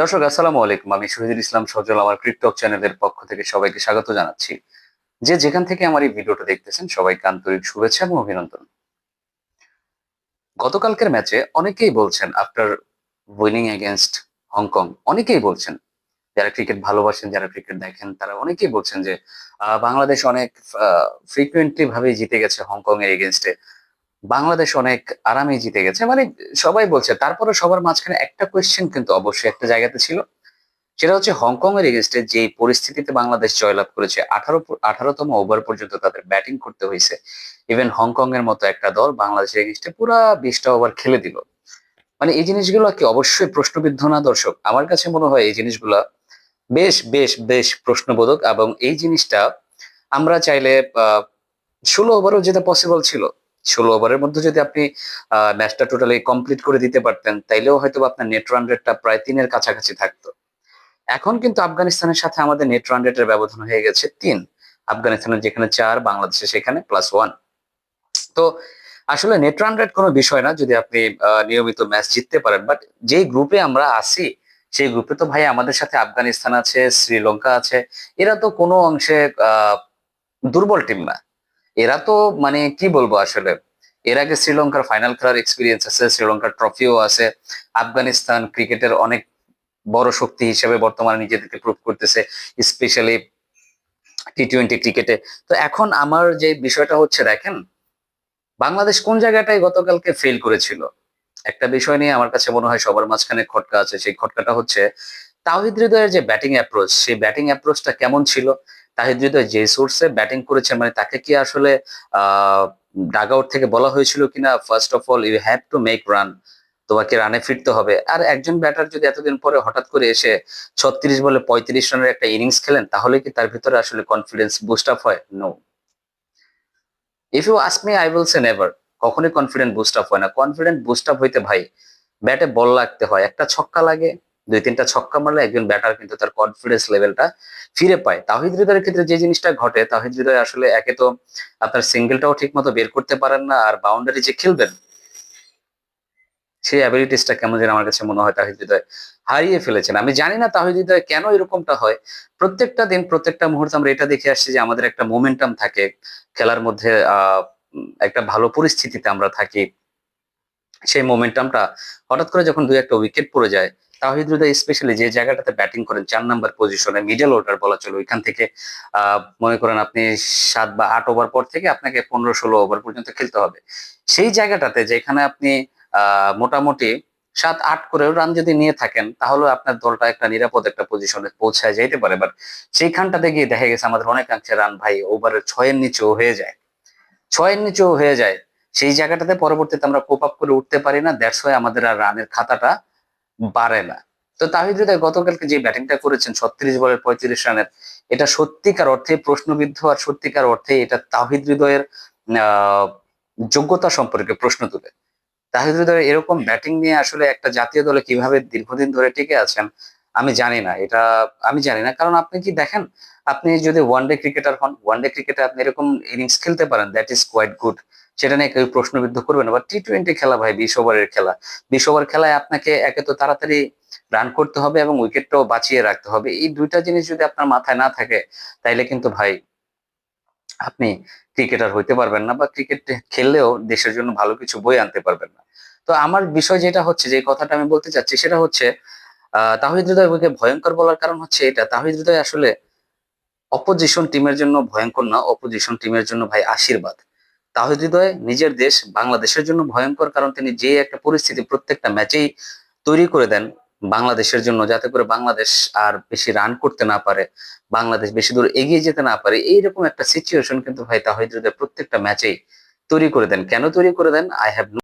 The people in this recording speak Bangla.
দর্শক, আসসালামু আলাইকুম। আমি শহীদুল ইসলাম সজল, আমার ক্রিপ্টক চ্যানেলের পক্ষ থেকে সবাইকে স্বাগত জানাচ্ছি। যে যেখান থেকে আমার এই ভিডিওটা দেখতেছেন, সবাইকে আন্তরিক শুভেচ্ছা এবং অভিনন্দন। গতকালকের ম্যাচে অনেকেই বলছেন, আফটার উইনিং এগেনস্ট হংকং, অনেকেই বলছেন, যারা ক্রিকেট ভালোবাসেন, যারা ক্রিকেট দেখেন, তারা অনেকেই বলছেন যে বাংলাদেশ অনেক ফ্রিকুয়েন্টলি ভাবে জিতে গেছে হংকং এর এগেনস্টে বাংলাদেশ অনেক আরামে জিতে গেছে। মানে সবাই বলছে তারপরে সবার মাঝখানে একটা কোয়েশ্চেন কিন্তু অবশ্যই একটা জায়গাতে ছিল। সেটা হচ্ছে হংকং এর এগেনস্টে যে পরিস্থিতিতে বাংলাদেশ জয়লাভ করেছে, আঠারো আঠারোতম ওভার পর্যন্ত তাদের ব্যাটিং করতে হয়েছে। ইভেন হংকং এর মতো একটা দল বাংলাদেশের এগেনস্টে পুরা বিশটা ওভার খেলে দিল। মানে এই জিনিসগুলো কি অবশ্যই প্রশ্নবিদ্ধ না দর্শক? আমার কাছে মনে হয় এই জিনিসগুলা বেশ বেশ বেশ প্রশ্নবোধক এবং এই জিনিসটা আমরা চাইলে ষোলো ওভারও যেটা পসিবল ছিল ষোলো ওভারের মধ্যে যদি আপনি ম্যাচটা টোটালি কমপ্লিট করে দিতে পারতেন, তাইলেও হয়তো আপনার নেট রান রেটটা প্রায় তিনের কাছাকাছি থাকতো। এখন কিন্তু আফগানিস্তানের সাথে আমাদের নেট রান রেটের ব্যবধান হয়ে গেছে তিন। আফগানিস্তানের যেখানে চার বাংলাদেশে সেখানে প্লাস ওয়ান তো আসলে নেট রান রেট কোনো বিষয় না, যদি আপনি নিয়মিত ম্যাচ জিততে পারেন। বাট যেই গ্রুপে আমরা আছি, সেই গ্রুপে তো ভাই আমাদের সাথে আফগানিস্তান আছে, শ্রীলঙ্কা আছে। এরা তো কোনো অংশে দুর্বল টিম না। এরা তো মানে কি বলব আসলে? এর আগে শ্রীলঙ্কার ফাইনাল খেলার এক্সপিরিয়েন্স আছে, শ্রীলঙ্কার ট্রফিও আছে। আফগানিস্তান ক্রিকেটের অনেক বড় শক্তি হিসেবে বর্তমানে নিজেদেরকে প্রুভ করতেছে স্পেশালি টি টোয়েন্টি ক্রিকেটে তো এখন আমার যে বিষয়টা হচ্ছে, দেখেন, বাংলাদেশ কোন জায়গাটায় গতকালকে ফেল করেছিল? একটা বিষয় নিয়ে আমার কাছে মনে হয় সবার মাঝখানে খটকা আছে। সেই খটকাটা হচ্ছে তাহিদ হৃদয়ের যে ব্যাটিং অ্যাপ্রোচ সেই ব্যাটিং অ্যাপ্রোচটা কেমন ছিল? তাহিদ হৃদয় যে সোর্সে ব্যাটিং করেছেন মানে তাকে কি আসলে ডাগ আউট থেকে বলা হয়েছিল কিনা? First of all you have to make run তোমাকে রানে ফিরতে হবে। আর একজন ব্যাটার যদি এতদিন পরে হঠাৎ করে এসে ছত্রিশ বলে পঁয়ত্রিশ রানের একটা ইনিংস খেলেন, তাহলে কি তার ভিতরে আসলে কনফিডেন্স বুস্ট আপ হয়? No if you ask me I will say never কখনোই কনফিডেন্ট বুস্ট আপ হয় না। কনফিডেন্ট বুস্ট আপ হইতে ভাই ব্যাটে বল লাগতে হয়। একটা ছক্কা লাগে দুই তিনটা ছক্কা মারলে একজন ব্যাটার কিন্তু তার কনফিডেন্স লেভেলটা ফিরে পায়। তাহিদ হৃদয়ের ক্ষেত্রে যে জিনিসটা ঘটে, তাহিদ হৃদয় আসলে একে তো আপনার সিঙ্গেলটাও ঠিক মতো বের করতে পারেন না, আর বাউন্ডারি যে খেলবেন, সেই অ্যাবিলিটিসটা কেমন যেন আমার কাছে মনে হয় তাহিদ হৃদয় হারিয়ে ফেলেছেন। আমি জানি না তাহিদ হৃদয় কেন এরকমটা হয়। প্রত্যেকটা দিন, প্রত্যেকটা মুহূর্তে আমরা এটা দেখে আসছি যে আমাদের একটা মোমেন্টাম থাকে, খেলার মধ্যে একটা ভালো পরিস্থিতিতে আমরা থাকি। সেই মোমেন্টামটা হঠাৎ করে যখন দুই একটা উইকেট পড়ে যায় তাহিদ হৃদয় স্পেশালি যে জায়গাটাতে ব্যাটিং করেন, চার নাম্বার পজিশনে মিডল অর্ডার বলা চলে, ওইখান থেকে মনে করেন আপনি সাত বা আট ওভার পর থেকে আপনাকে পনেরো ষোলো ওভার পর্যন্ত খেলতে হবে। সেই জায়গাটাতে যেখানে আপনি মোটামুটি সাত আট করেও রান যদি নিয়ে থাকেন, তাহলে আপনার দলটা একটা নিরাপদ একটা পজিশনে পৌঁছায় যেতে পারে। বাট সেইখানটাতে গিয়ে দেখা গেছে আমাদের অনেকাংশে রান ভাই ওভারের ছয়ের নিচেও হয়ে যায়। ছয়ের নিচেও হয়ে যায়। সেই জায়গাটাতে পরবর্তীতে আমরা কোপ আপ করে উঠতে পারি না। দ্যাটস আমাদের আর রানের খাতাটা বাড়ে না। তো তাহিদ হৃদয়, গতকালকে যে ব্যাটিংটা করেছেন, ছত্রিশ বলের পঁয়ত্রিশ রানের, এটা সত্যিকার অর্থে, প্রশ্নবিদ্ধ আর সত্যিকার অর্থে এটা তাহিদ হৃদয়ের যোগ্যতা সম্পর্কে প্রশ্ন তুলে। তাহিদ হৃদয় এরকম ব্যাটিং নিয়ে আসলে একটা জাতীয় দলে কীভাবে দীর্ঘদিন ধরে টিকে আছেন, আমি জানি না। এটা আমি জানি না। কারণ আপনি কি দেখেন, আপনি যদি ওয়ানডে ক্রিকেটার হন ওয়ানডে ক্রিকেটে আপনি এরকম ইনিংস খেলতে পারেন দ্যাট ইজ কোয়াইট গুড সেটা নিয়ে কেউ প্রশ্নবিদ্ধ করবে না। বা টি টোয়েন্টি খেলা ভাই, বিশ ওভারের খেলা। বিশ ওভার খেলায় আপনাকে একে তো তাড়াতাড়ি রান করতে হবে এবং উইকেটটাও বাঁচিয়ে রাখতে হবে। এই দুইটা জিনিস যদি আপনার মাথায় না থাকে, তাইলে কিন্তু ভাই আপনি ক্রিকেটার হইতে পারবেন না বা ক্রিকেট খেললেও দেশের জন্য ভালো কিছু বই আনতে পারবেন না। তো আমার বিষয় যেটা হচ্ছে, যে কথাটা আমি বলতে চাচ্ছি, সেটা হচ্ছে তাহিদ হৃদয় ওকে ভয়ঙ্কর বলার কারণ হচ্ছে এটা। তাহিদ হৃদয় আসলে অপোজিশন টিমের জন্য ভয়ঙ্কর না অপোজিশন টিমের জন্য ভাই আশীর্বাদ। তাহিদ হৃদয় নিজের দেশ বাংলাদেশের জন্য ভয়ঙ্কর, কারণ তিনি যে একটা পরিস্থিতি প্রত্যেকটা ম্যাচেই তৈরি করে দেন বাংলাদেশের জন্য, যাতে করে বাংলাদেশ আর বেশি রান করতে না পারে, বাংলাদেশ বেশি দূর এগিয়ে যেতে না পারে, এইরকম একটা সিচুয়েশন কিন্তু ভাই তাহিদ হৃদয় প্রত্যেকটা ম্যাচেই তৈরি করে দেন। কেন তৈরি করে দেন? I have